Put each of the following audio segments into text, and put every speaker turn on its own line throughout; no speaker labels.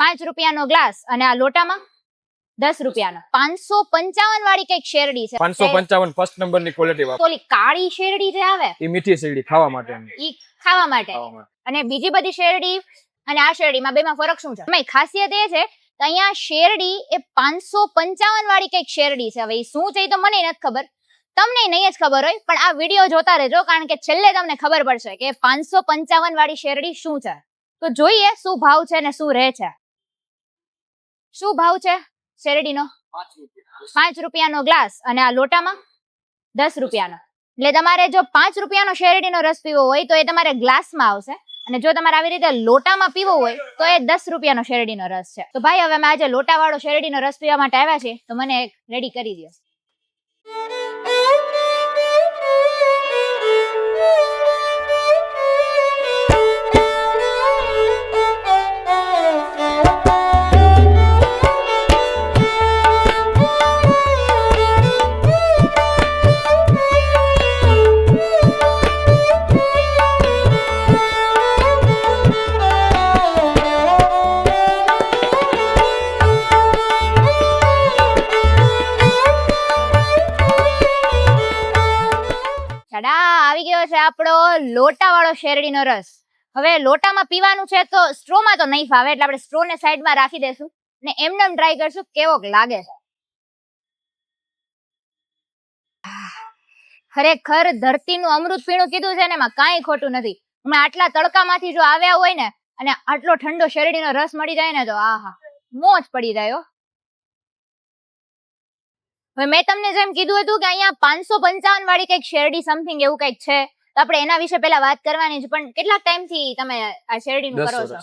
પાંચ રૂપિયાનો ગ્લાસ અને આ લોટામાં દસ રૂપિયાનો. પાંચસો પંચાવન વાળી કંઈક શેરડી છે.
પાંચસો પંચાવન ફર્સ્ટ નંબરની ક્વોલિટી
ઓલી કાળી શેરડી જે આવે
એ મીઠી શેરડી ખાવા માટે
ઈ ખાવા માટે. અને બીજી બધી શેરડી અને આ શેરડીમાં બેમાં ફરક શું છે? એમાં ખાસિયત એ છે કે અહીંયા શેરડી એ પાંચસો પંચાવન વાળી કંઈક શેરડી છે. હવે શું છે એ તો મને નથી ખબર. તમને નહીં જ ખબર હોય પણ આ વીડિયો જોતા રહેજો કારણ કે છેલ્લે તમને ખબર પડશે કે પાંચસો પંચાવન વાળી શેરડી શું છે. તો જોઈએ શું ભાવ છે ને શું રહે છે. શું ભાવ છે શેરડીનો? પાંચ રૂપિયાનો ગ્લાસ અને આ લોટામાં? દસ રૂપિયાનો. એટલે તમારે જો પાંચ રૂપિયાનો શેરડીનો રસ પીવો હોય તો એ તમારે ગ્લાસમાં આવશે અને જો તમારે આવી રીતે લોટામાં પીવો હોય તો એ દસ રૂપિયાનો શેરડીનો રસ છે. તો ભાઈ હવે અમે આજે લોટાવાળો શેરડીનો રસ પીવા માટે આવ્યા છીએ તો મને એક રેડી કરી દો આવી ગયો છે આપણો લોટાવાળો શેરડીનો રસ. હવે લોટામાં પીવાનું છે તો સ્ટ્રોમાં તો નહીં ફાવે, એટલે આપણે સ્ટ્રોને સાઈડમાં રાખી દેશું ને એમને ટ્રાય કરશું કેવોક લાગે છે. ખરેખર ધરતીનું અમૃત પીણું કીધું છે ને એમાં કાંઈ ખોટું નથી. અમે આટલા તડકામાંથી જો આવ્યા હોય ને અને આટલો ઠંડો શેરડીનો રસ મળી જાય ને તો આહા, મોજ પડી જાય હવે મેં તમને જેમ કીધું હતું કે અહીંયા પાંચસો પંચાવન વાળી કંઈક શેરડી સમથિંગ એવું કંઈક છે તો આપણે એના વિશે પેલા વાત કરવાની છે પણ કેટલા ટાઈમથી તમે આ શેરડીનું કરો છો?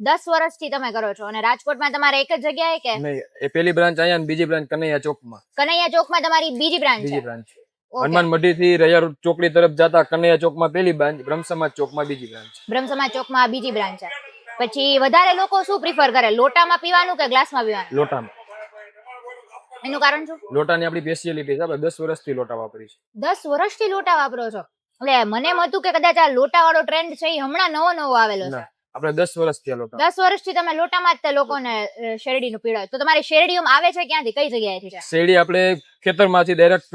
દસ વર્ષથી તમે કરો છો. અને રાજકોટમાં તમારે એક જ જગ્યાએ કે?
નહીં એ પેલી બ્રાન્ચ અહીંયા અને બીજી બ્રાન્ચ કનૈયા ચોકમાં.
કનૈયા ચોકમાં તમારી બીજી બ્રાન્ચ
બીજી બ્રાન્ચ. હનુમાન મઢી થી રૈયા ચોકડી તરફ જતા કનૈયા ચોકમાં પેલી બ્રાન્ચ બ્રહ્મ સમાજ ચોકમાં બીજી બ્રાન્ચ
બ્રહ્મ સમાજ ચોકમાં બીજી બ્રાન્ચ છે. પછી વધારે લોકો શું પ્રિફર કરે? લોટામાં પીવાનું કે ગ્લાસમાં પીવાનું?
લોટામાં.
એનું કારણ શું?
લોટાની આપણી સ્પેશિયાલિટી છે આપણે દસ વર્ષથી લોટા વાપરી છે
દસ વર્ષથી લોટા વાપરો છો? એટલે મને એમ હતું કે કદાચ આ લોટા વાળો ટ્રેન્ડ છે એ હમણાં નવો નવો આવેલો છે.
આપણે દસ વર્ષથી આ લોટા.
દસ વર્ષથી તમે લોટામાં જ તે લોકોને શેરડીનું પીડાય તો તમારી શેરડીઓમાં આવે છે ક્યાંથી? કઈ જગ્યાએથી
શેરડી આપણે ખેતરમાંથી ડાયરેક્ટ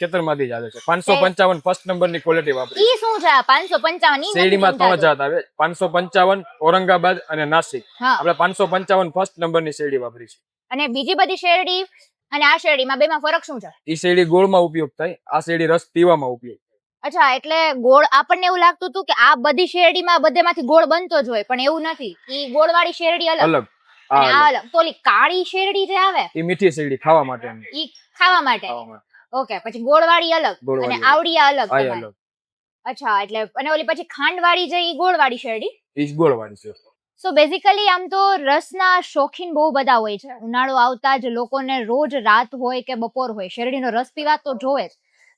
ખેતરમાંથી જ આવે છે. પાંચસો પંચાવન ફર્સ્ટ નંબરની ક્વોલિટી વાપરી
ઈ શું છે? પાંચસો પંચાવન
શેરડીમાં ત્રણ જાત આવે. પાંચસો પંચાવન ઔરંગાબાદ અને નાસિક. આપણે પાંચસો પંચાવન ફર્સ્ટ નંબરની શેરડી વાપરી છે
અને બીજી બધી શેરડી અને આ શેરડીમાં બેમાં ફરક શું છે?
એ શેરડી ગોળમાં ઉપયોગ થાય આ શેરડી રસ પીવામાં ઉપયોગ
અચ્છા એટલે ગોળ આપણને એવું લાગતું હતું કે આ બધી શેરડીમાં બધેમાંથી ગોળ બનતો જ હોય પણ એવું નથી. ઈ ગોળવાળી શેરડી અલગ.
અલગ.
અને
આ અલગ.
તો ઓલી કાળી શેરડી જે આવે
એ મીઠી શેરડી ખાવા માટે
ઈ ખાવા માટે. ઓકે પછી ગોળવાળી અલગ અને
આવડિયા અલગ.
અચ્છા એટલે અને ઓલી પછી ખાંડવાળી જે ઈ ગોળવાળી શેરડી?
ઈ ગોળવાળી છે.
સો બેઝિકલી આમ તો રસના શોખીન બહુ બધા હોય છે. ઉનાળો આવતા જ લોકોને રોજ રાત હોય કે બપોર હોય. શેરડીનો રસ પીવા તો જોવે જ.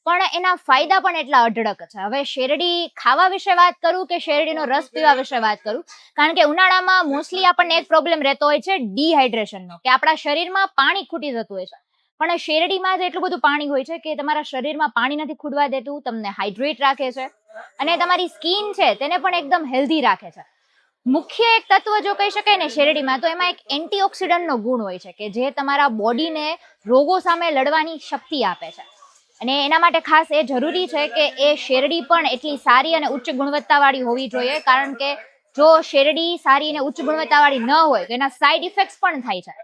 પણ એના ફાયદા પણ એટલા અઢળક છે. હવે શેરડી ખાવા વિશે વાત કરું કે શેરડીનો રસ પીવા વિશે વાત કરું? કારણ કે ઉનાળામાં મોસ્ટલી આપણને એક પ્રોબ્લેમ રહેતો હોય છે ડિહાઇડ્રેશનનો કે આપણા શરીરમાં પાણી ખૂટી જતું હોય છે. પણ શેરડીમાં જ એટલું બધું પાણી હોય છે કે તમારા શરીરમાં પાણી નથી ખૂટવા દેતું, તમને હાઇડ્રેટ રાખે છે. અને તમારી સ્કિન છે તેને પણ એકદમ હેલ્ધી રાખે છે. મુખ્ય એક તત્વ જો કહી શકાય ને શેરડીમાં, તો એમાં એક એન્ટીઓક્સિડન્ટનો ગુણ હોય છે કે જે તમારા બોડીને રોગો સામે લડવાની શક્તિ આપે છે. અને એના માટે ખાસ એ જરૂરી છે કે એ શેરડી પણ એટલી સારી અને ઉચ્ચ ગુણવત્તાવાળી હોવી જોઈએ, કારણ કે જો શેરડી સારી અને ઉચ્ચ ગુણવત્તાવાળી ન હોય, તો એના સાઈડ ઇફેક્ટ્સ પણ થાય છે.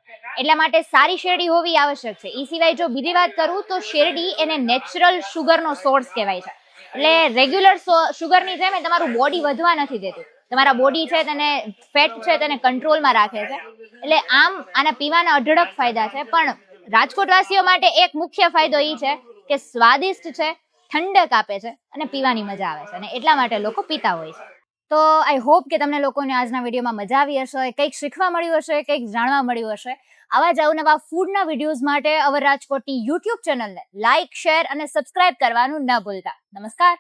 એટલા માટે સારી શેરડી હોવી આવશ્યક છે. એ સિવાય જો બીજી વાત કરું, તો શેરડી એને નેચરલ શુગરનો સોર્સ કહેવાય છે. એટલે રેગ્યુલર શુગરની જેમ તમારું બોડી વધવા નથી દેતું. તમારા બોડી છે તેને ફેટ છે તેને કંટ્રોલમાં રાખે છે. એટલે આમ આના પીવાના અઢળક ફાયદા છે, પણ રાજકોટવાસીઓ માટે એક મુખ્ય ફાયદો એ છે કે સ્વાદિષ્ટ છે, ઠંડક આપે છે અને પીવાની મજા આવે છે અને એટલા માટે લોકો પીતા હોય છે. તો આઈ હોપ કે તમને લોકોને આજના વિડીયોમાં મજા આવી હશે, કંઈક શીખવા મળ્યું હશે, કંઈક જાણવા મળ્યું હશે. આવા જ અવનવા ફૂડના વિડીયોઝ માટે અવર રાજકોટની યુટ્યુબ ચેનલને લાઇક શેર અને સબસ્ક્રાઇબ કરવાનું ન ભૂલતા. નમસ્કાર.